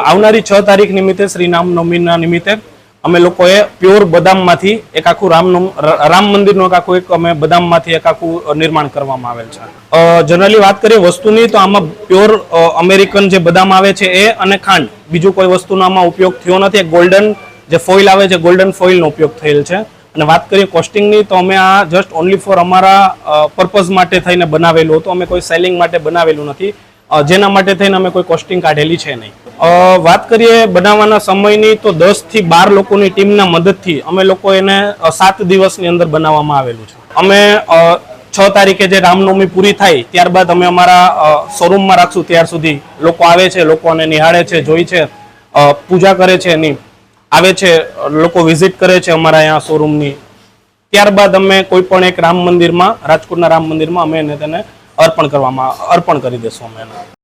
આવનારી છ તારીખ નિમિત્તે શ્રી રામનવમીના નિમિત્તે અમે લોકોએ પ્યોર બદામમાંથી એક આખું રામ રામ મંદિરનું એક આખું એક અમે બદામમાંથી એક આખું નિર્માણ કરવામાં આવેલ છે. જનરલી વાત કરીએ વસ્તુની, તો આમાં પ્યોર અમેરિકન જે બદામ આવે છે એ અને ખાંડ, બીજું કોઈ વસ્તુનો આમાં ઉપયોગ થયો નથી. ગોલ્ડન જે ફોઇલ આવે છે ગોલ્ડન ફોઇલનો ઉપયોગ થયેલ છે. અને વાત કરીએ કોસ્ટિંગની તો અમે આ જસ્ટ ઓનલી ફોર અમારા પર્પઝ માટે થઈને બનાવેલું હતું. અમે કોઈ સેલિંગ માટે બનાવેલું નથી. જેના માટે થઈને અમે કોઈ કોસ્ટિંગ કાઢેલી છે નહીં. વાત કરીએ બનાવવાના સમયની, તો દસથી બાર લોકોની ટીમના મદદથી અમે લોકો એને સાત દિવસની અંદર બનાવવામાં આવેલું છે. અમે છ તારીખે જે રામનવમી પૂરી થાય, ત્યારબાદ અમે અમારા શોરૂમમાં રાખશું. ત્યાર સુધી લોકો આવે છે, લોકોને નિહાળે છે, જોઈ છે પૂજા કરે છે એની, આવે છે લોકો વિઝિટ કરે છે અમારા અહીંયા શોરૂમની ત્યારબાદ અમે કોઈ પણ એક રામ મંદિરમાં, રાજકોટના રામ મંદિરમાં અમે એને તેને અર્પણ કરવામાં અર્પણ કરી દેશું અમે એને.